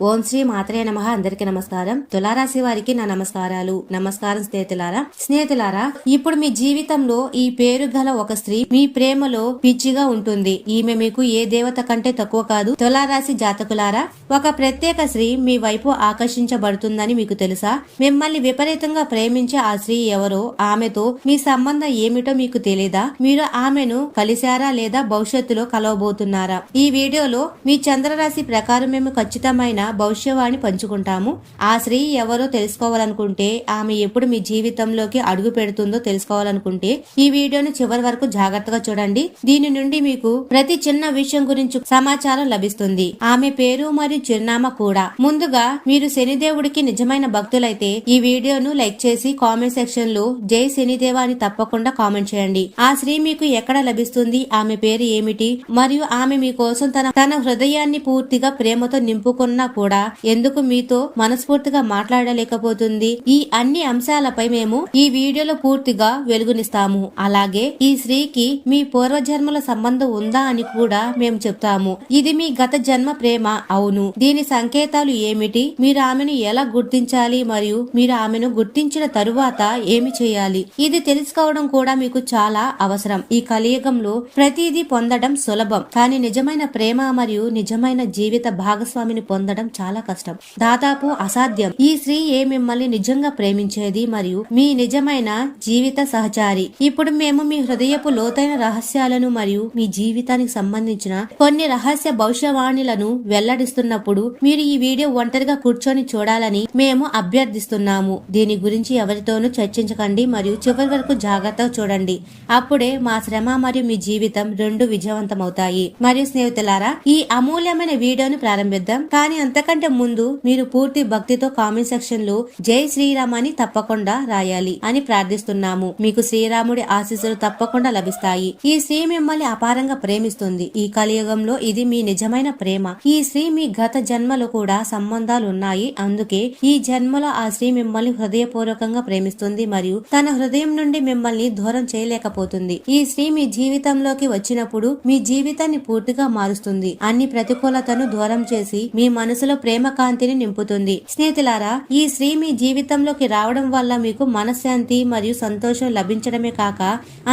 ఓం శ్రీ మాత్రే నమ. అందరికి నమస్కారం. తులారాశి వారికి నా నమస్కారాలు. నమస్కారం స్నేహితులారా. స్నేహితులారా ఇప్పుడు మీ జీవితంలో ఈ పేరు గల ఒక స్త్రీ మీ ప్రేమలో పిచ్చిగా ఉంటుంది. ఈమె మీకు ఏ దేవత కంటే తక్కువ కాదు. తులారాశి జాతకులారా ఒక ప్రత్యేక స్త్రీ మీ వైపు ఆకర్షించబడుతుందని మీకు తెలుసా? మిమ్మల్ని విపరీతంగా ప్రేమించే ఆ స్త్రీ ఎవరో ఆమెతో మీ సంబంధం ఏమిటో మీకు తెలీదా? మీరు ఆమెను కలిశారా లేదా భవిష్యత్తులో కలవబోతున్నారా? ఈ వీడియోలో మీ చంద్రరాశి ప్రకారం మేము ఖచ్చితమైన భవిష్యవాణి పంచుకుంటాము. ఆ స్త్రీ ఎవరో తెలుసుకోవాలనుకుంటే ఆమె ఎప్పుడు మీ జీవితంలోకి అడుగు పెడుతుందో తెలుసుకోవాలనుకుంటే ఈ వీడియోని చివరి వరకు జాగ్రత్తగా చూడండి. దీని నుండి మీకు ప్రతి చిన్న విషయం గురించి సమాచారం లభిస్తుంది. ఆమె పేరు మరియు చిరునామా కూడా. ముందుగా మీరు శనిదేవుడికి నిజమైన భక్తులైతే ఈ వీడియోను లైక్ చేసి కామెంట్ సెక్షన్లో జై శనిదేవ అని తప్పకుండా కామెంట్ చేయండి. ఆ స్త్రీ మీకు ఎక్కడ లభిస్తుంది? ఆమె పేరు ఏమిటి? మరియు ఆమె మీకోసం తన తన హృదయాన్ని పూర్తిగా ప్రేమతో నింపుకున్న కూడా ఎందుకు మీతో మనస్ఫూర్తిగా మాట్లాడలేకపోతుంది? ఈ అన్ని అంశాలపై మేము ఈ వీడియోలో పూర్తిగా వెలుగునిస్తాము. అలాగే ఈ స్త్రీకి మీ పూర్వజన్మల సంబంధం ఉందా అని కూడా మేము చెప్తాము. ఇది మీ గత జన్మ ప్రేమ. అవును. దీని సంకేతాలు ఏమిటి? మీరు ఆమెను ఎలా గుర్తించాలి? మరియు మీరు ఆమెను గుర్తించిన తరువాత ఏమి చేయాలి? ఇది తెలుసుకోవడం కూడా మీకు చాలా అవసరం. ఈ కలియుగంలో ప్రతిదీ పొందడం సులభం. కానీ నిజమైన ప్రేమ మరియు నిజమైన జీవిత భాగస్వామిని పొందడం చాలా కష్టం. దాదాపు అసాధ్యం. ఈ స్త్రీ ఏ మిమ్మల్ని నిజంగా ప్రేమించేది మరియు మీ నిజమైన జీవిత సహచారి? ఇప్పుడు మేము మీ హృదయపు లోతైన రహస్యాలను మరియు మీ జీవితానికి సంబంధించిన కొన్ని రహస్య భవిష్యవాణిలను వెల్లడిస్తున్నప్పుడు మీరు ఈ వీడియో ఒంటరిగా కూర్చొని చూడాలని మేము అభ్యర్థిస్తున్నాము. దీని గురించి ఎవరితోనూ చర్చించకండి మరియు చివరి వరకు జాగ్రత్తగా చూడండి. అప్పుడే మా శ్రమ మరియు మీ జీవితం రెండు విజయవంతమవుతాయి. మరియు స్నేహితులారా ఈ అమూల్యమైన వీడియోను ప్రారంభిద్దాం. కానీ అంతకంటే ముందు మీరు పూర్తి భక్తితో కామెంట్ సెక్షన్లో జై శ్రీరామ్ అని తప్పకుండా రాయాలి అని ప్రార్థిస్తున్నాము. మీకు శ్రీరాముడి ఆశీస్సులు తప్పకుండా లభిస్తాయి. ఈ స్త్రీ మిమ్మల్ని అపారంగా ప్రేమిస్తుంది. ఈ కలియుగంలో ఇది మీ నిజమైన ప్రేమ. ఈ స్త్రీ మీ గత జన్మలో కూడా సంబంధాలు ఉన్నాయి. అందుకే ఈ జన్మలో ఆ స్త్రీ మిమ్మల్ని హృదయపూర్వకంగా ప్రేమిస్తుంది మరియు తన హృదయం నుండి మిమ్మల్ని దూరం చేయలేకపోతుంది. ఈ స్త్రీ మీ జీవితంలోకి వచ్చినప్పుడు మీ జీవితాన్ని పూర్తిగా మారుస్తుంది. అన్ని ప్రతికూలతను దూరం చేసి మీ మనసు మనసులో ప్రేమ కాంతిని నింపుతుంది. స్నేహితులారా ఈ స్త్రీ మీ జీవితంలోకి రావడం వల్ల మీకు మనశ్శాంతి మరియు సంతోషం లభించడమే కాక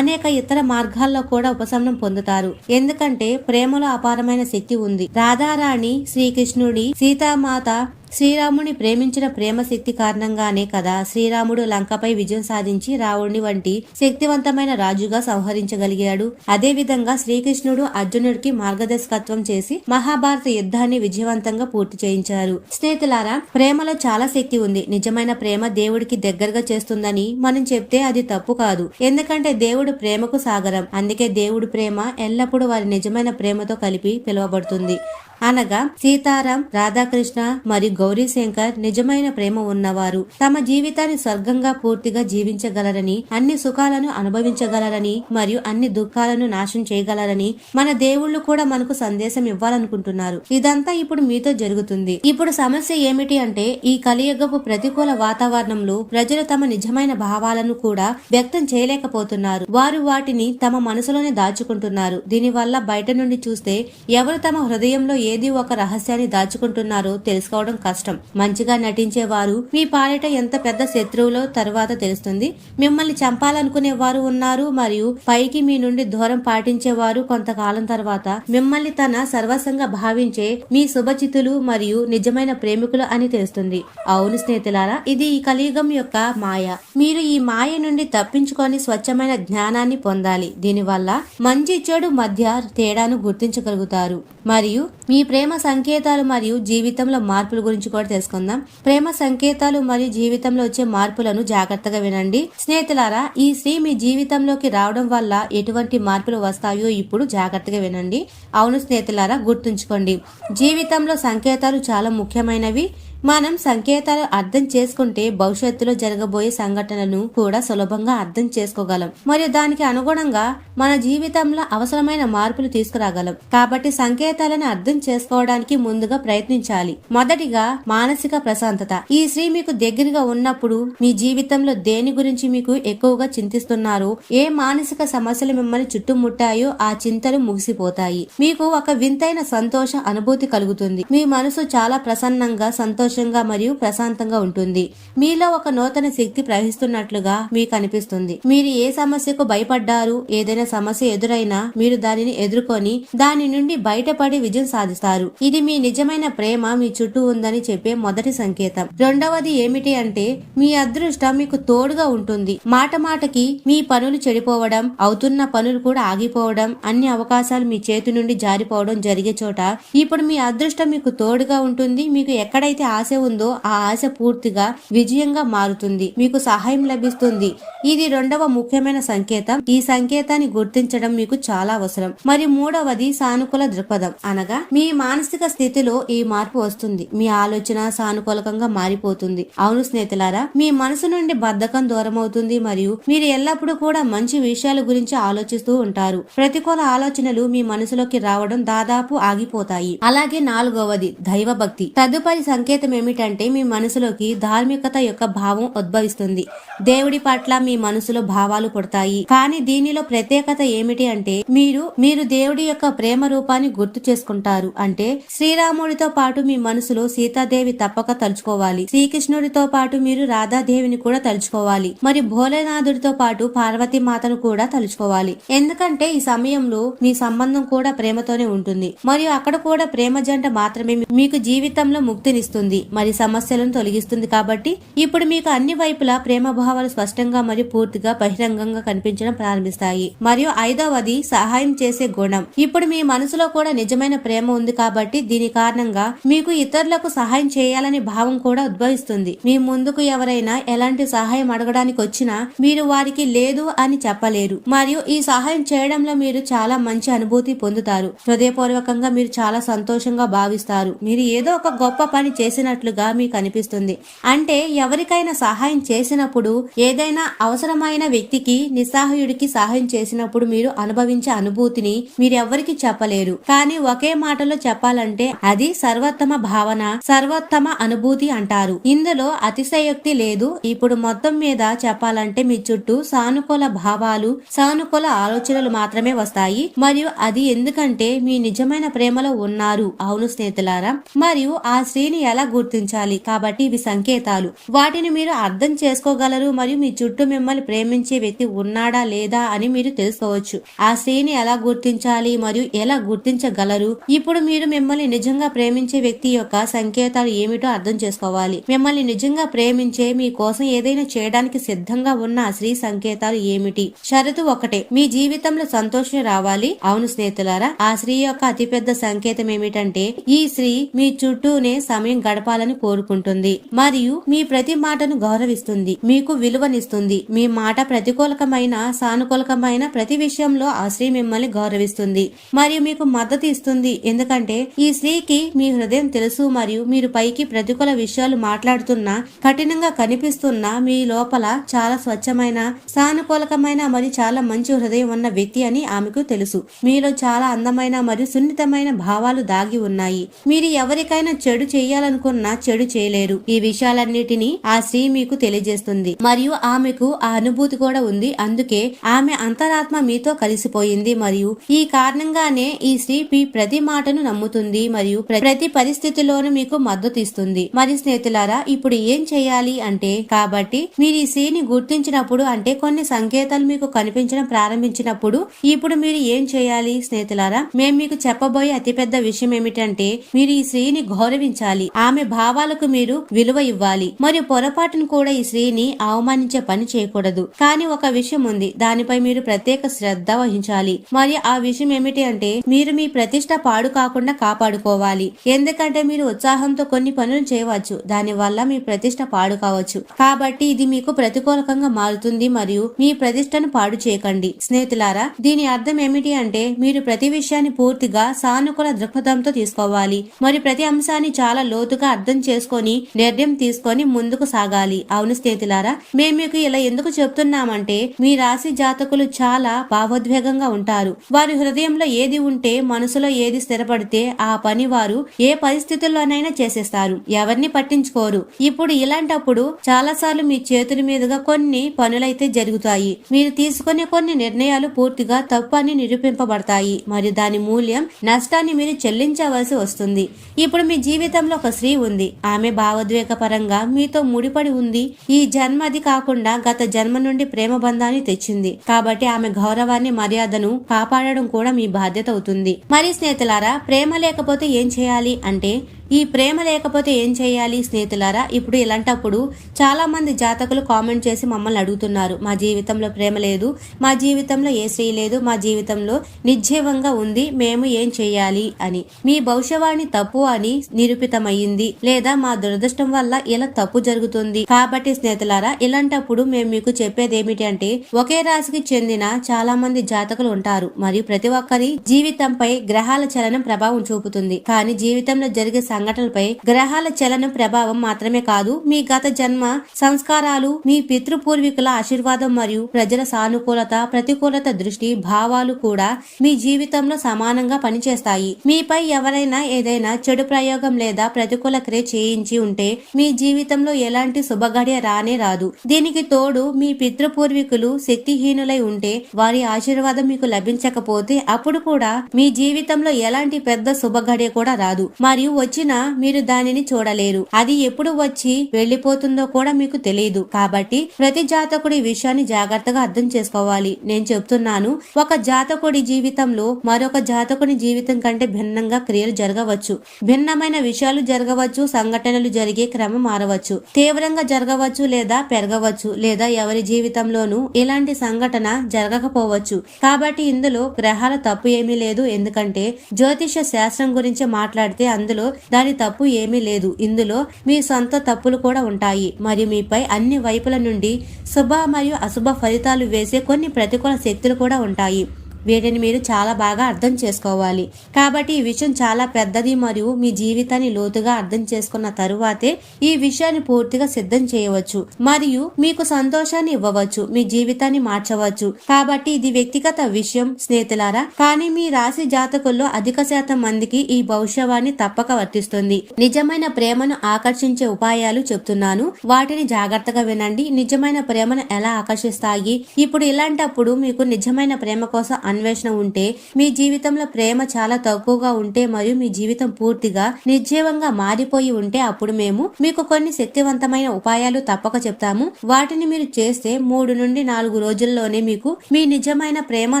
అనేక ఇతర మార్గాల్లో కూడా ఉపశమనం పొందుతారు. ఎందుకంటే ప్రేమలో అపారమైన శక్తి ఉంది. రాధారాణి శ్రీకృష్ణుడి సీతామాత శ్రీరాముని ప్రేమించిన ప్రేమ శక్తి కారణంగానే కదా శ్రీరాముడు లంకపై విజయం సాధించి రావణుని వంటి శక్తివంతమైన రాజుగా సంహరించగలిగాడు. అదేవిధంగా శ్రీకృష్ణుడు అర్జునుడికి మార్గదర్శకత్వం చేసి మహాభారత యుద్ధాన్ని విజయవంతంగా పూర్తి చేయించారు. స్నేహితులారా ప్రేమలో చాలా శక్తి ఉంది. నిజమైన ప్రేమ దేవుడికి దగ్గరగా చేస్తుందని మనం చెప్తే అది తప్పు కాదు. ఎందుకంటే దేవుడు ప్రేమకు సాగరం. అందుకే దేవుడు ప్రేమ ఎల్లప్పుడూ వారి నిజమైన ప్రేమతో కలిపి పిలువబడుతుంది. అనగా సీతారాం రాధాకృష్ణ మరియు గౌరీ శంకర్ నిజమైన ప్రేమ ఉన్నవారు. తమ జీవితాన్ని స్వర్గంగా పూర్తిగా జీవించగలరని అన్ని సుఖాలను అనుభవించగలరని మరియు అన్ని దుఃఖాలను నాశనం చేయగలరని మన దేవుళ్ళు కూడా మనకు సందేశం ఇవ్వాలనుకుంటున్నారు. ఇదంతా ఇప్పుడు మీతో జరుగుతుంది. ఇప్పుడు సమస్య ఏమిటి అంటే ఈ కలియుగపు ప్రతికూల వాతావరణంలో ప్రజలు తమ నిజమైన భావాలను కూడా వ్యక్తం చేయలేకపోతున్నారు. వారు వాటిని తమ మనసులోనే దాచుకుంటున్నారు. దీనివల్ల బయట నుండి చూస్తే ఎవరు తమ హృదయంలో ఏది ఒక రహస్యాన్ని దాచుకుంటున్నారో తెలుసుకోవడం కష్టం. మంచిగా నటించే వారు మీ పాలిట ఎంత పెద్ద శత్రువులో తర్వాత తెలుస్తుంది. మిమ్మల్ని చంపాలనుకునే వారు ఉన్నారు మరియు పైకి మీ నుండి దూరం పాటించేవారు కొంతకాలం తర్వాత మిమ్మల్ని తన సర్వస్వంగా భావించే మీ శుభచితులు మరియు నిజమైన ప్రేమికులు అని తెలుస్తుంది. అవును స్నేహితులారా ఇది ఈ కలియుగం యొక్క మాయ. మీరు ఈ మాయ నుండి తప్పించుకొని స్వచ్ఛమైన జ్ఞానాన్ని పొందాలి. దీనివల్ల మంచి చెడు మధ్య తేడాను గుర్తించగలుగుతారు. మరియు మీ ప్రేమ సంకేతాలు మరియు జీవితంలో మార్పుల గురించి కూడా తెలుసుకుందాం. ప్రేమ సంకేతాలు మరియు జీవితంలో వచ్చే మార్పులను జాగ్రత్తగా వినండి. స్నేహితులారా ఈ స్త్రీ మీ జీవితంలోకి రావడం వల్ల ఎటువంటి మార్పులు వస్తాయో ఇప్పుడు జాగ్రత్తగా వినండి. అవును స్నేహితులారా గుర్తుంచుకోండి. జీవితంలో సంకేతాలు చాలా ముఖ్యమైనవి. మనం సంకేతాలు అర్థం చేసుకుంటే భవిష్యత్తులో జరగబోయే సంఘటనలను కూడా సులభంగా అర్థం చేసుకోగలం. మరియు దానికి అనుగుణంగా మన జీవితంలో అవసరమైన మార్పులు తీసుకురాగలం. కాబట్టి సంకేతాలను అర్థం చేసుకోవడానికి ముందుగా ప్రయత్నించాలి. మొదటిగా మానసిక ప్రశాంతత. ఈ స్త్రీ మీకు దగ్గరగా ఉన్నప్పుడు మీ జీవితంలో దేని గురించి మీకు ఎక్కువగా చింతిస్తున్నారు ఏ మానసిక సమస్యలు మిమ్మల్ని చుట్టుముట్టాయో ఆ చింతలు ముగిసిపోతాయి. మీకు ఒక వింతైన సంతోష అనుభూతి కలుగుతుంది. మీ మనసు చాలా ప్రసన్నంగా సంతోషంగా మరియు ప్రశాంతంగా ఉంటుంది. మీలో ఒక నూతన శక్తి ప్రవహిస్తున్నట్లుగా మీకు అనిపిస్తుంది. మీరు ఏ సమస్యకు భయపడ్డారు ఏదైనా సమస్య ఎదురైనా మీరు దానిని ఎదుర్కొని దాని నుండి బయటపడి విజయం సాధిస్తారు. ఇది మీ నిజమైన ప్రేమ మీ చుట్టూ ఉందని చెప్పే మొదటి సంకేతం. రెండవది ఏమిటి అంటే మీ అదృష్టం మీకు తోడుగా ఉంటుంది. మాట మాటకి మీ పనులు చెడిపోవడం అవుతున్న పనులు కూడా ఆగిపోవడం అన్ని అవకాశాలు మీ చేతి నుండి జారిపోవడం జరిగే చోట ఇప్పుడు మీ అదృష్టం మీకు తోడుగా ఉంటుంది. మీకు ఎక్కడైతే ఆశ ఉందో ఆ ఆశ పూర్తిగా విజయంగా మారుతుంది. మీకు సహాయం లభిస్తుంది. ఇది రెండవ ముఖ్యమైన సంకేతం. ఈ సంకేతాన్ని గుర్తించడం మీకు చాలా అవసరం. మరి మూడవది సానుకూల దృక్పథం. అనగా మీ మానసిక స్థితిలో ఈ మార్పు వస్తుంది. మీ ఆలోచన సానుకూలకంగా మారిపోతుంది. అవును స్నేహితులారా మీ మనసు నుండి బద్ధకం దూరం అవుతుంది మరియు మీరు ఎల్లప్పుడూ కూడా మంచి విషయాల గురించి ఆలోచిస్తూ ఉంటారు. ప్రతికూల ఆలోచనలు మీ మనసులోకి రావడం దాదాపు ఆగిపోతాయి. అలాగే నాలుగవది దైవ భక్తి తదుపరి సంకేతం ఏమిటంటే మీ మనసులోకి ధార్మికత యొక్క భావం ఉద్భవిస్తుంది. దేవుడి పట్ల మీ మనసులో భావాలు పుడతాయి. కానీ దీనిలో ప్రత్యేక ప్రత్యేకత ఏమిటి అంటే మీరు మీరు దేవుడి యొక్క ప్రేమ రూపాన్ని గుర్తు చేసుకుంటారు. అంటే శ్రీరాముడితో పాటు మీ మనసులో సీతాదేవి తప్పక తలుచుకోవాలి. శ్రీకృష్ణుడితో పాటు మీరు రాధాదేవిని కూడా తలుచుకోవాలి. మరి భోలేనాథుడితో పాటు పార్వతి మాతను కూడా తలుచుకోవాలి. ఎందుకంటే ఈ సమయంలో మీ సంబంధం కూడా ప్రేమతోనే ఉంటుంది. మరియు అక్కడ కూడా ప్రేమ జంట మాత్రమే మీకు జీవితంలో ముక్తినిస్తుంది. మరి సమస్యలను తొలగిస్తుంది కాబట్టి ఇప్పుడు మీకు అన్ని వైపులా ప్రేమ భావాలు స్పష్టంగా మరియు పూర్తిగా బహిరంగంగా కనిపించడం ప్రారంభిస్తాయి. మరియు ఐదవది సహాయం చేసే గుణం. ఇప్పుడు మీ మనసులో కూడా నిజమైన ప్రేమ ఉంది కాబట్టి దీని కారణంగా మీకు ఇతరులకు సహాయం చేయాలనే భావం కూడా ఉద్భవిస్తుంది. మీ ముందుకు ఎవరైనా ఎలాంటి సహాయం అడగడానికి వచ్చినా మీరు వారికి లేదు అని చెప్పలేరు. మరియు ఈ సహాయం చేయడంలో మీరు చాలా మంచి అనుభూతి పొందుతారు. హృదయపూర్వకంగా మీరు చాలా సంతోషంగా భావిస్తారు. మీరు ఏదో ఒక గొప్ప పని చేసినట్లుగా మీకు అనిపిస్తుంది. అంటే ఎవరికైనా సహాయం చేసినప్పుడు ఏదైనా అవసరమైన వ్యక్తికి నిస్సహాయుడికి సహాయం చేసిన చేసినప్పుడు మీరు అనుభవించే అనుభూతిని మీరు ఎవరికి చెప్పలేరు. కానీ ఒకే మాటలో చెప్పాలంటే అది సర్వోత్తమ భావన సర్వోత్తమ అనుభూతి అంటారు. ఇందులో అతిశయోక్తి లేదు. ఇప్పుడు మొత్తం మీద చెప్పాలంటే మీ చుట్టూ సానుకూల భావాలు సానుకూల ఆలోచనలు మాత్రమే వస్తాయి. మరియు అది ఎందుకంటే మీ నిజమైన ప్రేమలో ఉన్నారు. అవును స్నేహితులారా మరియు ఆ స్త్రీని ఎలా గుర్తించాలి? కాబట్టి ఇవి సంకేతాలు. వాటిని మీరు అర్థం చేసుకోగలరు. మరియు మీ చుట్టూ మిమ్మల్ని ప్రేమించే వ్యక్తి ఉన్నాడా లేదా అని మీరు తెలుసుకోవచ్చు ఆ స్త్రీని ఎలా గుర్తించాలి మరియు ఎలా గుర్తించగలరు? ఇప్పుడు మీరు మిమ్మల్ని నిజంగా ప్రేమించే వ్యక్తి యొక్క సంకేతాలు ఏమిటో అర్థం చేసుకోవాలి. మిమ్మల్ని నిజంగా ప్రేమించే మీ కోసం ఏదైనా చేయడానికి సిద్ధంగా ఉన్న ఆ స్త్రీ సంకేతాలు ఏమిటి? షరతు ఒకటే. మీ జీవితంలో సంతోషం రావాలి. అవును స్నేహితులారా ఆ స్త్రీ యొక్క అతిపెద్ద సంకేతం ఏమిటంటే ఈ స్త్రీ మీ చుట్టూనే సమయం గడపాలని కోరుకుంటుంది మరియు మీ ప్రతి మాటను గౌరవిస్తుంది. మీకు విలువనిస్తుంది. మీ మాట ప్రతికూలకమైన సానుకూలకమైన ప్రతి విషయంలో ఆ స్త్రీ మిమ్మల్ని గౌరవిస్తుంది మరియు మీకు మద్దతు ఇస్తుంది. ఎందుకంటే ఈ స్త్రీకి మీ హృదయం తెలుసు మరియు మీరు పైకి ప్రతికూల విషయాలు మాట్లాడుతున్నా కఠినంగా కనిపిస్తున్న మీ లోపల చాలా స్వచ్ఛమైన సానుకూలకమైన మరియు చాలా మంచి హృదయం ఉన్న వ్యక్తి అని ఆమెకు తెలుసు. మీలో చాలా అందమైన మరియు సున్నితమైన భావాలు దాగి ఉన్నాయి. మీరు ఎవరికైనా చెడు చేయాలనుకున్నా చెడు చేయలేరు. ఈ విషయాలన్నిటినీ ఆ స్త్రీ మీకు తెలియజేస్తుంది. మరియు ఆమెకు ఆ అనుభూతి కూడా ఉంది. అందుకే ఆమె అంతరాత్మ మీతో కలిసిపోయింది మరియు ఈ కారణంగానే ఈ స్త్రీ మీ ప్రతి మాటను నమ్ముతుంది మరియు ప్రతి పరిస్థితిలోనూ మీకు మద్దతు ఇస్తుంది. మరి స్నేహితులారా ఇప్పుడు ఏం చేయాలి అంటే కాబట్టి మీరు ఈ స్త్రీని గుర్తించినప్పుడు అంటే కొన్ని సంకేతాలు మీకు కనిపించడం ప్రారంభించినప్పుడు ఇప్పుడు మీరు ఏం చేయాలి స్నేహితులారా? మేము మీకు చెప్పబోయే అతిపెద్ద విషయం ఏమిటంటే మీరు ఈ స్త్రీని గౌరవించాలి. ఆమె భావాలకు మీరు విలువ ఇవ్వాలి. మరియు పొరపాటును కూడా ఈ స్త్రీని అవమానించే పని చేయకూడదు. కానీ ఒక విషయం ఉంది. దానిపై మీరు ప్రత్యేక శ్రద్ధ వహించాలి. మరియు ఆ విషయం ఏమిటి అంటే మీరు మీ ప్రతిష్ట పాడు కాకుండా కాపాడుకోవాలి. ఎందుకంటే మీరు ఉత్సాహంతో కొన్ని పనులు చేయవచ్చు. దాని వల్ల మీ ప్రతిష్ట పాడు కావచ్చు. కాబట్టి ఇది మీకు ప్రతికూలకంగా మారుతుంది మరియు మీ ప్రతిష్టను పాడు చేయకండి. స్నేహితులారా దీని అర్థం ఏమిటి అంటే మీరు ప్రతి విషయాన్ని పూర్తిగా సానుకూల దృక్పథంతో తీసుకోవాలి. మరియు ప్రతి అంశాన్ని చాలా లోతుగా అర్థం చేసుకొని నిర్ణయం తీసుకొని ముందుకు సాగాలి. అవును స్నేహితులారా మేము మీకు ఇలా ఎందుకు చెప్తున్నామంటే మీ రాశి జాతకులు చాలా భావోద్వేగంగా ఉంటారు. వారి హృదయంలో ఏది ఉంటే మనసులో ఏది స్థిరపడితే ఆ పని వారు ఏ పరిస్థితుల్లోనైనా చేసేస్తారు. ఎవరిని పట్టించుకోరు. ఇప్పుడు ఇలాంటప్పుడు చాలాసార్లు మీ చేతుల మీదుగా కొన్ని పనులైతే జరుగుతాయి. మీరు తీసుకునే కొన్ని నిర్ణయాలు పూర్తిగా తప్పు అని నిరూపింపబడతాయి. మరియు దాని మూల్యం నష్టాన్ని మీరు చెల్లించవలసి వస్తుంది. ఇప్పుడు మీ జీవితంలో ఒక స్త్రీ ఉంది. ఆమె భావోద్వేగ పరంగా మీతో ముడిపడి ఉంది. ఈ జన్మది కాకుండా గత జన్మ నుండి ప్రేమ బంధాన్ని తెచ్చింది. కాబట్టి ఆమె గౌరవాన్ని మర్యాదను కాపాడడం కూడా మీ బాధ్యత అవుతుంది. మరి స్నేహితులారా ప్రేమ లేకపోతే ఏం చేయాలి? అంటే ఈ ప్రేమ లేకపోతే ఏం చేయాలి స్నేహితులారా? ఇప్పుడు ఇలాంటప్పుడు చాలా మంది జాతకులు కామెంట్ చేసి మమ్మల్ని అడుగుతున్నారు. మా జీవితంలో ప్రేమ లేదు మా జీవితంలో ఏ స్త్రీ లేదు మా జీవితంలో నిర్జీవంగా ఉంది మేము ఏం చేయాలి అని. మీ భవిష్యవాణి తప్పు అని నిరూపితమయ్యింది లేదా మా దురదృష్టం వల్ల ఇలా తప్పు జరుగుతుంది? కాబట్టి స్నేహితులారా ఇలాంటప్పుడు మేము మీకు చెప్పేది ఏమిటి అంటే ఒకే రాశికి చెందిన చాలా మంది జాతకులు ఉంటారు. మరియు ప్రతి ఒక్కరి జీవితంపై గ్రహాల చలనం ప్రభావం చూపుతుంది. కానీ జీవితంలో జరిగే సంఘటనలపై గ్రహాల చలనం ప్రభావం మాత్రమే కాదు మీ గత జన్మ సంస్కారాలు మీ పితృపూర్వీకుల ఆశీర్వాదం మరియు ప్రజల సానుకూలత ప్రతికూలత దృష్టి భావాలు కూడా మీ జీవితంలో సమానంగా పనిచేస్తాయి. మీపై ఎవరైనా ఏదైనా చెడు ప్రయోగం లేదా ప్రతికూల క్రియ చేయించి ఉంటే మీ జీవితంలో ఎలాంటి శుభగడియ రానే రాదు. దీనికి తోడు మీ పితృపూర్వీకులు శక్తిహీనులై ఉంటే వారి ఆశీర్వాదం మీకు లభించకపోతే అప్పుడు కూడా మీ జీవితంలో ఎలాంటి పెద్ద శుభగడియ కూడా రాదు. మరియు వచ్చిన మీరు దానిని చూడలేరు. అది ఎప్పుడు వచ్చి వెళ్ళిపోతుందో కూడా మీకు తెలియదు కాబట్టి ప్రతి జాతకుడి విషయాన్ని జాగ్రత్తగా అర్థం చేసుకోవాలి. నేను చెప్తున్నాను ఒక జాతకుడి జీవితంలో మరొక జాతకుడి జీవితం కంటే భిన్నంగా క్రియలు జరగవచ్చు. భిన్నమైన విషయాలు జరగవచ్చు సంఘటనలు జరిగే క్రమం మారవచ్చు. తీవ్రంగా జరగవచ్చు లేదా పెరగవచ్చు లేదా ఎవరి జీవితంలోనూ ఇలాంటి సంఘటన జరగకపోవచ్చు. కాబట్టి ఇందులో గ్రహాల తప్పు ఏమీ లేదు. ఎందుకంటే జ్యోతిష శాస్త్రం గురించి మాట్లాడితే అందులో దాని తప్పు ఏమీ లేదు. ఇందులో మీ సొంత తప్పులు కూడా ఉంటాయి. మరియు మీపై అన్ని వైపుల నుండి శుభ మరియు అశుభ ఫలితాలు వేసే కొన్ని ప్రతికూల శక్తులు కూడా ఉంటాయి. వీటిని మీరు చాలా బాగా అర్థం చేసుకోవాలి. కాబట్టి ఈ విషయం చాలా పెద్దది మరియు మీ జీవితాన్ని లోతుగా అర్థం చేసుకున్న తరువాతే ఈ విషయాన్ని పూర్తిగా సిద్ధం చేయవచ్చు మరియు మీకు సంతోషాన్ని ఇవ్వవచ్చు మీ జీవితాన్ని మార్చవచ్చు. కాబట్టి ఇది వ్యక్తిగత విషయం స్నేహితులారా. కానీ మీ రాశి జాతకుల్లో అధిక శాతం మందికి ఈ భవిష్యవాణి తప్పక వర్తిస్తుంది. నిజమైన ప్రేమను ఆకర్షించే ఉపాయాలు చెప్తున్నాను. వాటిని జాగ్రత్తగా వినండి. నిజమైన ప్రేమను ఎలా ఆకర్షిస్తాయి? ఇప్పుడు ఇలాంటప్పుడు మీకు నిజమైన ప్రేమ కోసం అన్వేషణ ఉంటే మీ జీవితంలో ప్రేమ చాలా తక్కువగా ఉంటే మరియు మీ జీవితం పూర్తిగా నిర్జీవంగా మారిపోయి ఉంటే అప్పుడు మేము మీకు కొన్ని శక్తివంతమైన ఉపాయాలు తప్పక చెప్తాము. వాటిని మీరు చేస్తే మూడు నుండి నాలుగు రోజుల్లోనే మీకు మీ నిజమైన ప్రేమ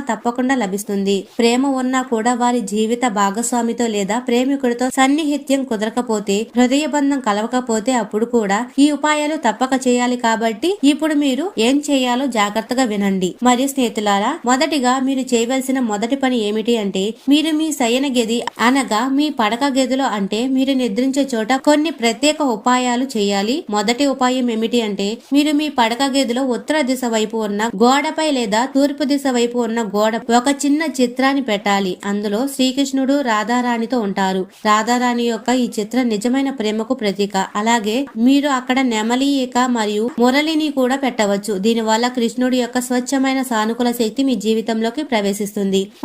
తప్పకుండా లభిస్తుంది. ప్రేమ ఉన్నా కూడా వారి జీవిత భాగస్వామితో లేదా ప్రేమికుడితో సన్నిహిత్యం కుదరకపోతే హృదయ బంధం కలవకపోతే అప్పుడు కూడా ఈ ఉపాయాలు తప్పక చేయాలి కాబట్టి ఇప్పుడు మీరు ఏం చేయాలో జాగ్రత్తగా వినండి. మరియు స్నేహితులారా మొదటిగా మీరు చేయవలసిన మొదటి పని ఏమిటి అంటే మీరు మీ శయన గది అనగా మీ పడక గదిలో అంటే మీరు నిద్రించే చోట కొన్ని ప్రత్యేక ఉపాయాలు చేయాలి. మొదటి ఉపాయం ఏమిటి అంటే మీరు మీ పడక గదిలో ఉత్తర దిశ వైపు ఉన్న గోడపై లేదా తూర్పు దిశ వైపు ఉన్న గోడ ఒక చిన్న చిత్రాన్ని పెట్టాలి. అందులో శ్రీకృష్ణుడు రాధారాణితో ఉంటారు. రాధారాణి యొక్క ఈ చిత్రం నిజమైన ప్రేమకు ప్రతీక. అలాగే మీరు అక్కడ నెమలి ఈక మరియు మురళిని కూడా పెట్టవచ్చు. దీనివల్ల కృష్ణుడి యొక్క స్వచ్ఛమైన సానుకూల శక్తి మీ జీవితంలోకి ప్రవేశిస్తుంది.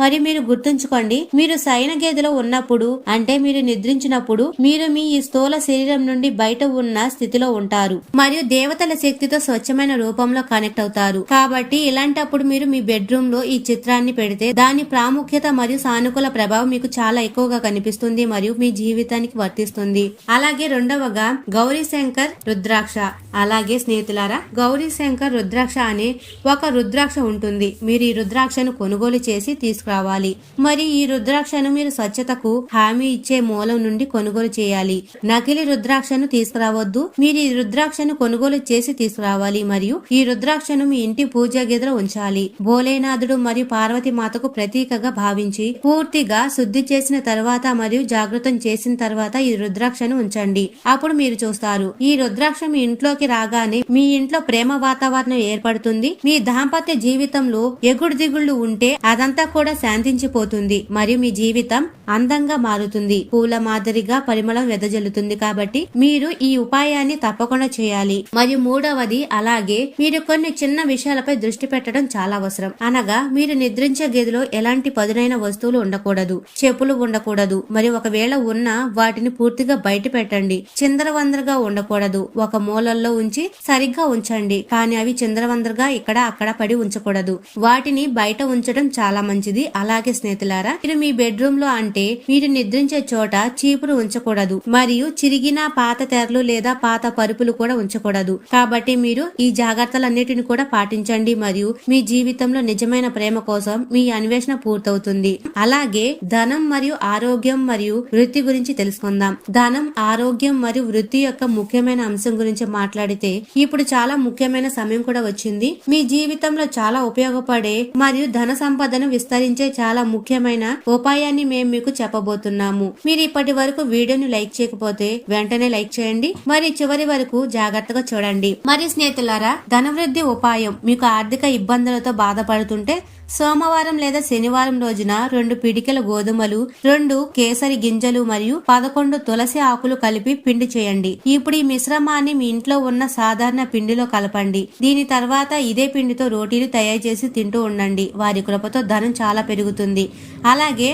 మరియు మీరు గుర్తుంచుకోండి మీరు సైన గేదెలో ఉన్నప్పుడు అంటే మీరు నిద్రించినప్పుడు మీరు మీ ఈ స్థూల శరీరం నుండి బయట ఉన్న స్థితిలో ఉంటారు. మరియు దేవతల శక్తితో స్వచ్ఛమైన రూపంలో కనెక్ట్ అవుతారు. కాబట్టి ఇలాంటప్పుడు మీరు మీ బెడ్రూమ్లో ఈ చిత్రాన్ని పెడితే దాని ప్రాముఖ్యత మరియు సానుకూల ప్రభావం మీకు చాలా ఎక్కువగా కనిపిస్తుంది మరియు మీ జీవితానికి వర్తిస్తుంది. అలాగే రెండవగా గౌరీ శంకర్ రుద్రాక్ష. అలాగే స్నేహితులారా గౌరీ శంకర్ రుద్రాక్ష అనే ఒక రుద్రాక్ష ఉంటుంది. మీరు ఈ రుద్రాక్షను కొనుగోలు చేసి తీసుకురావాలి. మరి ఈ రుద్రాక్షను మీరు స్వచ్ఛతకు హామీ ఇచ్చే మూలం నుండి కొనుగోలు చేయాలి. నకిలీ రుద్రాక్షను తీసుకురావద్దు. మీరు ఈ రుద్రాక్షను కొనుగోలు చేసి తీసుకురావాలి మరియు ఈ రుద్రాక్షను మీ ఇంటి పూజ గదిలో ఉంచాలి. భోలేనాథుడు మరియు పార్వతి మాతకు ప్రతీకగా భావించి పూర్తిగా శుద్ధి చేసిన తర్వాత మరియు జాగృతం చేసిన తర్వాత ఈ రుద్రాక్షను ఉంచండి. అప్పుడు మీరు చూస్తారు ఈ రుద్రాక్ష మీ ఇంట్లోకి రాగానే మీ ఇంట్లో ప్రేమ వాతావరణం ఏర్పడుతుంది. మీ దాంపత్య జీవితంలో ఎగుడు దిగుళ్ళు ఉంటే అదంతా కూడా శాంతించిపోతుంది. మరియు మీ జీవితం అందంగా మారుతుంది. పూల మాదిరిగా పరిమళం వెదజల్లుతుంది కాబట్టి మీరు ఈ ఉపాయాన్ని తప్పకుండా చేయాలి. మరియు మూడవది అలాగే మీరు కొన్ని చిన్న విషయాలపై దృష్టి పెట్టడం చాలా అవసరం. అనగా మీరు నిద్రించే గదిలో ఎలాంటి పదునైన వస్తువులు ఉండకూడదు. చెప్పులు ఉండకూడదు. మరియు ఒకవేళ ఉన్నా వాటిని పూర్తిగా బయట పెట్టండి. చిందరవందరగా ఉండకూడదు. ఒక మూలల్లో ఉంచి సరిగ్గా ఉంచండి. కానీ అవి చిందరవందరగా ఇక్కడ అక్కడ పడి ఉంచకూడదు. వాటిని బయట ఉంచడం చాలా మంచిది. అలాగే స్నేహితులారా మీరు మీ బెడ్రూమ్లో అంటే మీరు నిద్రించే చోట చీపురు ఉంచకూడదు. మరియు చిరిగిన పాత తెరలు లేదా పాత పరుపులు కూడా ఉంచకూడదు. కాబట్టి మీరు ఈ జాగ్రత్తలన్నిటిని కూడా పాటించండి. మరియు మీ జీవితంలో నిజమైన ప్రేమ కోసం మీ అన్వేషణ పూర్తవుతుంది. అలాగే ధనం మరియు ఆరోగ్యం మరియు వృత్తి గురించి తెలుసుకుందాం. ధనం ఆరోగ్యం మరియు వృత్తి యొక్క ముఖ్యమైన అంశం గురించి మాట్లాడితే ఇప్పుడు చాలా ముఖ్యమైన సమయం కూడా వచ్చింది. మీ జీవితంలో చాలా ఉపయోగపడే మరియు ధన సంపదను విస్తరించే చాలా ముఖ్యమైన ఉపాయాన్ని మేము మీకు చెప్పబోతున్నాము. మీరు ఇప్పటి వరకు వీడియోని లైక్ చేయకపోతే వెంటనే లైక్ చేయండి. మరి చివరి వరకు జాగ్రత్తగా చూడండి. మరి స్నేహితులారా ధనవృద్ధి ఉపాయం మీకు ఆర్థిక ఇబ్బందులతో బాధపడుతుంటే సోమవారం లేదా శనివారం రోజున రెండు పిడికెల గోధుమలు రెండు కేసరి గింజలు మరియు పదకొండు తులసి ఆకులు కలిపి పిండి చేయండి. ఇప్పుడు ఈ మిశ్రమాన్ని మీ ఇంట్లో ఉన్న సాధారణ పిండిలో కలపండి. దీని తర్వాత ఇదే పిండితో రోటీలు తయారు చేసి తింటూ ఉండండి. వారి కృపతో ధనం చాలా పెరుగుతుంది. అలాగే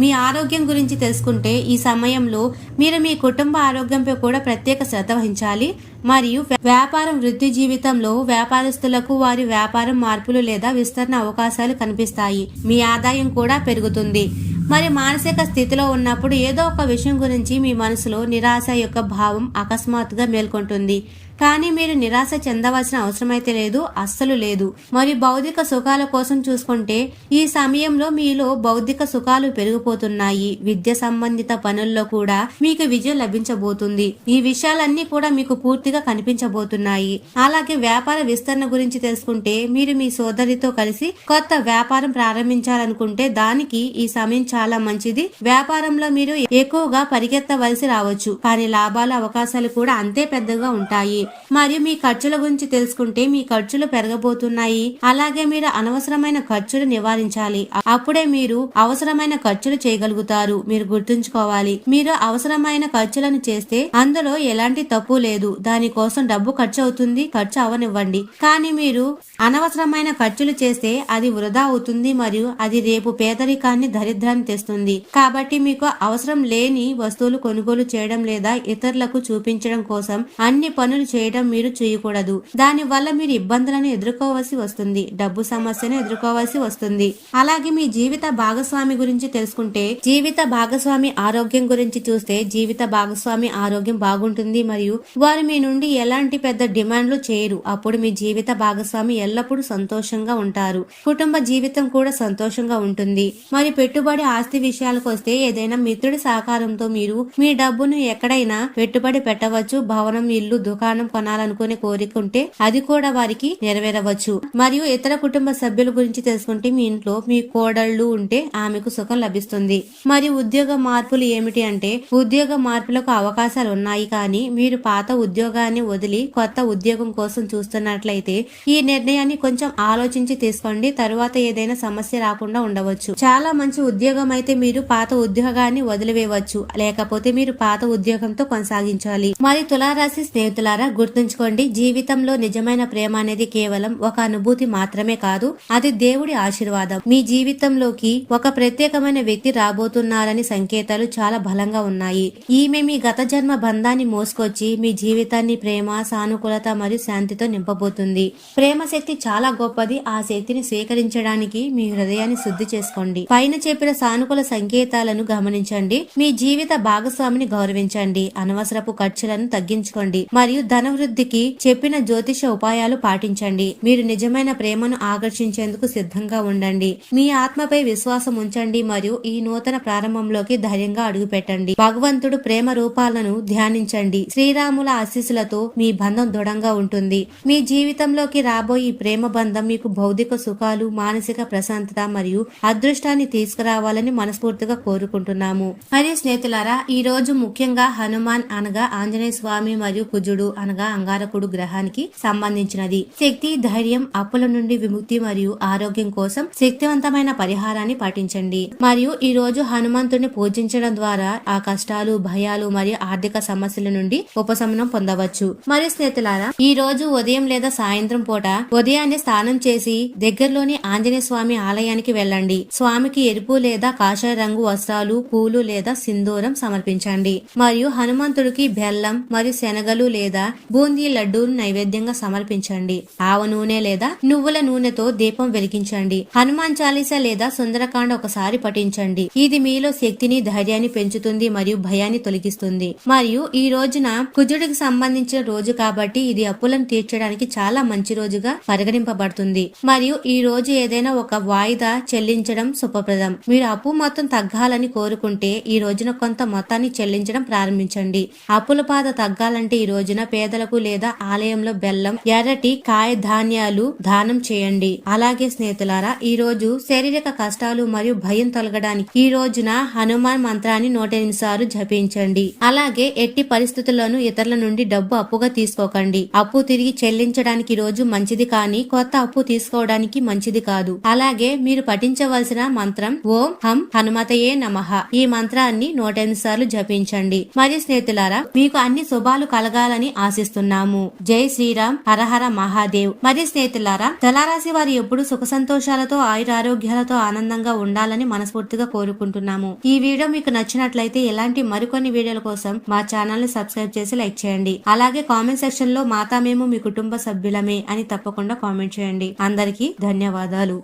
మీ ఆరోగ్యం గురించి తెలుసుకుంటే ఈ సమయంలో మీరు మీ కుటుంబ ఆరోగ్యంపై కూడా ప్రత్యేక శ్రద్ధ వహించాలి. మరియు వ్యాపారం వృద్ధి జీవితంలో వ్యాపారస్తులకు వారి వ్యాపారం మార్పులు లేదా విస్తరణ అవకాశాలు కనిపిస్తాయి. మీ ఆదాయం కూడా పెరుగుతుంది. మరి మానసిక స్థితిలో ఉన్నప్పుడు ఏదో ఒక విషయం గురించి మీ మనసులో నిరాశ యొక్క భావం అకస్మాత్తుగా మేల్కొంటుంది. కానీ మీరు నిరాశ చెందవలసిన అవసరమైతే లేదు అస్సలు లేదు. మరి భౌతిక సుఖాల కోసం చూసుకుంటే ఈ సమయంలో మీలో భౌతిక సుఖాలు పెరిగిపోతున్నాయి. విద్య సంబంధిత పనుల్లో కూడా మీకు విజయం లభించబోతుంది. ఈ విషయాలన్నీ కూడా మీకు పూర్తిగా కనిపించబోతున్నాయి. అలాగే వ్యాపార విస్తరణ గురించి తెలుసుకుంటే మీరు మీ సోదరితో కలిసి కొత్త వ్యాపారం ప్రారంభించాలనుకుంటే దానికి ఈ సమయం చాలా మంచిది. వ్యాపారంలో మీరు ఎక్కువగా పరిగెత్తవలసి రావచ్చు. కానీ లాభాల అవకాశాలు కూడా అంతే పెద్దగా ఉంటాయి. మరియు మీ ఖర్చుల గురించి తెలుసుకుంటే మీ ఖర్చులు పెరగబోతున్నాయి. అలాగే మీరు అనవసరమైన ఖర్చులు నివారించాలి. అప్పుడే మీరు అవసరమైన ఖర్చులు చేయగలుగుతారు. మీరు గుర్తుంచుకోవాలి. మీరు అవసరమైన ఖర్చులను చేస్తే అందులో ఎలాంటి తప్పు లేదు. దానికోసం డబ్బు ఖర్చు అవుతుంది. ఖర్చు అవనివ్వండి. కానీ మీరు అనవసరమైన ఖర్చులు చేస్తే అది వృధా అవుతుంది మరియు అది రేపు పేదరికాన్ని దరిద్రాన్ని తెస్తుంది. కాబట్టి మీకు అవసరం లేని వస్తువులు కొనుగోలు చేయడం లేదా ఇతరులకు చూపించడం కోసం అన్ని పనులు చేయడం మీరు చేయకూడదు. దాని వల్ల మీరు ఇబ్బందులను ఎదుర్కోవాల్సి వస్తుంది. డబ్బు సమస్యను ఎదుర్కోవాల్సి వస్తుంది. అలాగే మీ జీవిత భాగస్వామి గురించి తెలుసుకుంటే జీవిత భాగస్వామి ఆరోగ్యం గురించి చూస్తే జీవిత భాగస్వామి ఆరోగ్యం బాగుంటుంది మరియు వారు మీ నుండి ఎలాంటి పెద్ద డిమాండ్లు చేయరు. అప్పుడు మీ జీవిత భాగస్వామి ఎల్లప్పుడూ సంతోషంగా ఉంటారు. కుటుంబ జీవితం కూడా సంతోషంగా ఉంటుంది. మరి పెట్టుబడి ఆస్తి విషయాలకు వస్తే ఏదైనా మిత్రుడి సహకారంతో మీరు మీ డబ్బును ఎక్కడైనా పెట్టుబడి పెట్టవచ్చు. భవనం ఇల్లు దుకాణం కొనాలనుకునే కోరిక ఉంటే అది కూడా వారికి నెరవేరవచ్చు. మరియు ఇతర కుటుంబ సభ్యుల గురించి తెలుసుకుంటే మీ ఇంట్లో మీ కోడళ్ళు ఉంటే ఆమెకు సుఖం లభిస్తుంది. మరియు ఉద్యోగ మార్పులు ఏమిటి అంటే ఉద్యోగ మార్పులకు అవకాశాలు ఉన్నాయి కానీ మీరు పాత ఉద్యోగాన్ని వదిలి కొత్త ఉద్యోగం కోసం చూస్తున్నట్లయితే ఈ నిర్ణయాన్ని కొంచెం ఆలోచించి తీసుకోండి. తరువాత ఏదైనా సమస్య రాకుండా ఉండవచ్చు. చాలా మంచి ఉద్యోగం అయితే మీరు పాత ఉద్యోగాన్ని వదిలివేయవచ్చు. లేకపోతే మీరు పాత ఉద్యోగంతో కొనసాగించాలి. మరి తులారాశి స్నేహితులారా గుర్తుంచుకోండి జీవితంలో నిజమైన ప్రేమ అనేది కేవలం ఒక అనుభూతి మాత్రమే కాదు అది దేవుడి ఆశీర్వాదం. మీ జీవితంలోకి ఒక ప్రత్యేకమైన వ్యక్తి రాబోతున్నారని సంకేతాలు చాలా బలంగా ఉన్నాయి. ఈమె మీ గత జన్మ బంధాన్ని మోసుకొచ్చి మీ జీవితాన్ని ప్రేమ సానుకూలత మరియు శాంతితో నింపబోతుంది. ప్రేమ శక్తి చాలా గొప్పది. ఆ శక్తిని స్వీకరించడానికి మీ హృదయాన్ని శుద్ధి చేసుకోండి. పైన చెప్పిన సానుకూల సంకేతాలను గమనించండి. మీ జీవిత భాగస్వామిని గౌరవించండి. అనవసరపు ఖర్చులను తగ్గించుకోండి. మరియు ధన ధనవృద్ధికి చెప్పిన జ్యోతిష ఉపాయాలు పాటించండి. మీరు నిజమైన ప్రేమను ఆకర్షించేందుకు సిద్ధంగా ఉండండి. మీ ఆత్మపై విశ్వాసం ఉంచండి మరియు ఈ నూతన ప్రారంభంలోకి ధైర్యంగా అడుగుపెట్టండి. భగవంతుడు ప్రేమ రూపాలను ధ్యానించండి. శ్రీరాముల ఆశీస్సులతో మీ బంధం దృఢంగా ఉంటుంది. మీ జీవితంలోకి రాబోయే ఈ ప్రేమ బంధం మీకు భౌతిక సుఖాలు మానసిక ప్రశాంతత మరియు అదృష్టాన్ని తీసుకురావాలని మనస్ఫూర్తిగా కోరుకుంటున్నాము. మరియు స్నేహితులారా ఈ రోజు ముఖ్యంగా హనుమాన్ అనగా ఆంజనేయ స్వామి మరియు కుజుడు అనగా అనగా అంగారకుడు గ్రహానికి సంబంధించినది. శక్తి ధైర్యం అప్పుల నుండి విముక్తి మరియు ఆరోగ్యం కోసం శక్తివంతమైన పరిహారాన్ని పాటించండి. మరియు ఈ రోజు హనుమంతుడిని పూజించడం ద్వారా ఆ కష్టాలు భయాలు మరియు ఆర్థిక సమస్యల నుండి ఉపశమనం పొందవచ్చు. మరియు స్నేహితులారా ఈ రోజు ఉదయం లేదా సాయంత్రం పూట ఉదయాన్నే స్నానం చేసి దగ్గరలోని ఆంజనేయ స్వామి ఆలయానికి వెళ్ళండి. స్వామికి ఎరుపు లేదా కాషాయ రంగు వస్త్రాలు పూలు లేదా సింధూరం సమర్పించండి. మరియు హనుమంతుడికి బెల్లం మరియు శనగలు లేదా బూందీ లడ్డూను నైవేద్యంగా సమర్పించండి. ఆవ నూనె లేదా నువ్వుల నూనెతో దీపం వెలిగించండి. హనుమాన్ చాలీస లేదా సుందరకాండ ఒకసారి పఠించండి. ఇది మీలో శక్తిని ధైర్యాన్ని పెంచుతుంది మరియు భయాన్ని తొలగిస్తుంది. మరియు ఈ రోజున కుజుడికి సంబంధించిన రోజు కాబట్టి ఇది అప్పులను తీర్చడానికి చాలా మంచి రోజుగా పరిగణింపబడుతుంది. మరియు ఈ రోజు ఏదైనా ఒక వాయిదా చెల్లించడం శుభప్రదం. మీరు అప్పు మొత్తం తగ్గాలని కోరుకుంటే ఈ రోజున కొంత మొత్తాన్ని చెల్లించడం ప్రారంభించండి. అప్పుల బాధ తగ్గాలంటే ఈ రోజున పేదలకు లేదా ఆలయంలో బెల్లం ఎర్రటి కాయ ధాన్యాలు దానం చేయండి. అలాగే స్నేహితులారా ఈ రోజు శారీరక కష్టాలు మరియు భయం తొలగడానికి ఈ రోజున హనుమాన్ మంత్రాన్ని నూట ఎనిమిది సార్లు జపించండి. అలాగే ఎట్టి పరిస్థితుల్లోనూ ఇతరుల నుండి డబ్బు అప్పుగా తీసుకోకండి. అప్పు తిరిగి చెల్లించడానికి రోజు మంచిది కానీ కొత్త అప్పు తీసుకోవడానికి మంచిది కాదు. అలాగే మీరు పఠించవలసిన మంత్రం ఓం హం హనుమతయే నమః. ఈ మంత్రాన్ని నూట ఎనిమిది సార్లు జపించండి. మరి స్నేహితులారా మీకు అన్ని శుభాలు కలగాలని ఆశ ఆశిస్తున్నాము. జై శ్రీరామ్ హరహర మహాదేవ్. మరియు స్నేహితులారా తులారాశి వారు ఎప్పుడు సుఖ సంతోషాలతో ఆయురారోగ్యాలతో ఆనందంగా ఉండాలని మనస్ఫూర్తిగా కోరుకుంటున్నాము. ఈ వీడియో మీకు నచ్చినట్లయితే ఇలాంటి మరికొన్ని వీడియోల కోసం మా ఛానల్ని సబ్స్క్రైబ్ చేసి లైక్ చేయండి. అలాగే కామెంట్ సెక్షన్లో మాతా మేము మీ కుటుంబ సభ్యులమే అని తప్పకుండా కామెంట్ చేయండి. అందరికీ ధన్యవాదాలు.